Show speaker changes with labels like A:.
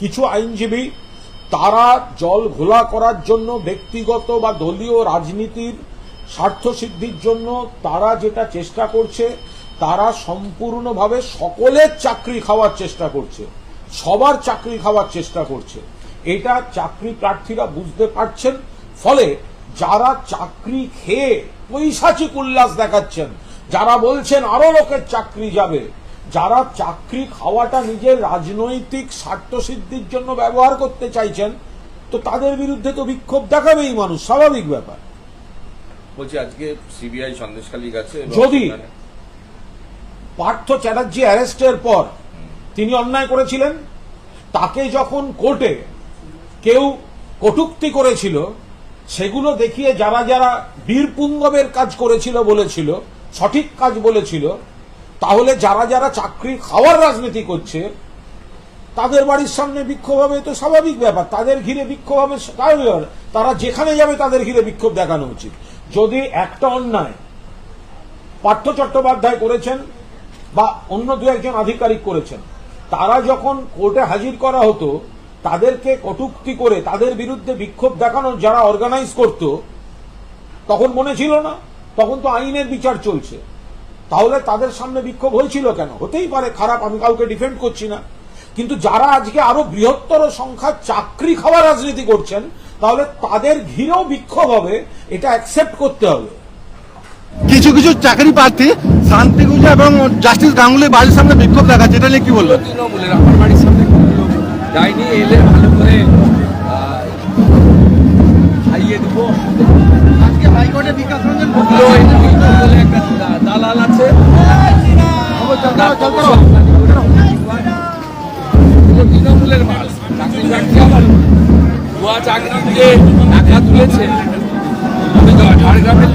A: কিছু আইনজীবী, তারা জল ঘোলা করার জন্য ব্যক্তিগত বা দলীয় রাজনীতির স্বার্থ সিদ্ধির জন্য তারা যেটা চেষ্টা করছে, তারা সম্পূর্ণভাবে সকলের চাকরি খাওয়ার চেষ্টা করছে, সবার চাকরি খাওয়ার চেষ্টা করছে। এটা চাকরি প্রার্থীরা বুঝতে পারছেন, ফলে যারা চাকরি খেয়ে পৈশাচিক উল্লাস দেখাচ্ছেন, যারা বলছেন আরও লোকের চাকরি যাবে যারা চাকরি খাওয়াটা নিজের রাজনৈতিক স্বার্থ সিদ্ধির জন্য ব্যবহার করতে চাইছেন তো তাদের বিরুদ্ধে তো বিক্ষোভ দেখাবেই মানুষ স্বাভাবিক ব্যাপার।
B: বলছি আজকে সিবিআই সন্দেশখালী গেছে
A: যদি- পার্থ চ্যাটার্জি অ্যারেস্টের পর তিনি অন্যায় করেছিলেন তাকে যখন কোর্টে কেউ কটুক্তি করেছিল সেগুলো দেখিয়ে যারা যারা বীরপুঙ্গবের কাজ করেছিল বলেছিল সঠিক কাজ বলেছিল তাহলে যারা যারা চাকরি খাওয়ার রাজনীতি করছে, তাদের বাড়ির সামনে বিক্ষোভ হবে তো স্বাভাবিক ব্যাপার। তাদের ঘিরে বিক্ষোভ হবে তারা যেখানে যাবে তাদের ঘিরে বিক্ষোভ দেখানো উচিত। যদি একটা অন্যায় পার্থ চট্টোপাধ্যায় করেছেন বা অন্য দু একজন আধিকারিক করেছেন, তারা যখন কোর্টে হাজির করা হতো, তাদেরকে কটুক্তি করে তাদের বিরুদ্ধে বিক্ষোভ দেখানো, যারা অর্গানাইজ করত, তখন মনে ছিল না। তখন তো আইনের বিচার চলছে। তাহলে তাদের সামনে বিক্ষোভ হয়েছিল কেন? হতেই পারে খারাপ আমি কাউকে ডিফেন্ড করছি না। কিন্তু যারা আজকে আরও বৃহত্তর সংখ্যা চাকরি খাওয়া রাজনীতি করছেন তাহলে তাদের ঘিরেও বিক্ষোভ হবে এটা অ্যাকসেপ্ট করতে হবে।
C: কিছু কিছু চাকরি প্রার্থী শান্তিগুঞ্জ এবং জাস্টিস গাঙ্গুলির বাড়ির সামনে বিক্ষোভ দেখাচ্ছে এটা নিয়ে কি বলল
D: তৃণমূলের আমার বাড়ির সামনে যায়নি এলে ভালো করে খাইয়ে দেবো।
C: আজকে হাইকোর্টে বিকাশ রঞ্জন
D: একটা দালাল আছে। তৃণমূলের মাল চাকরি চাকরি দিয়ে তুলেছে। ঝাড়গ্রামের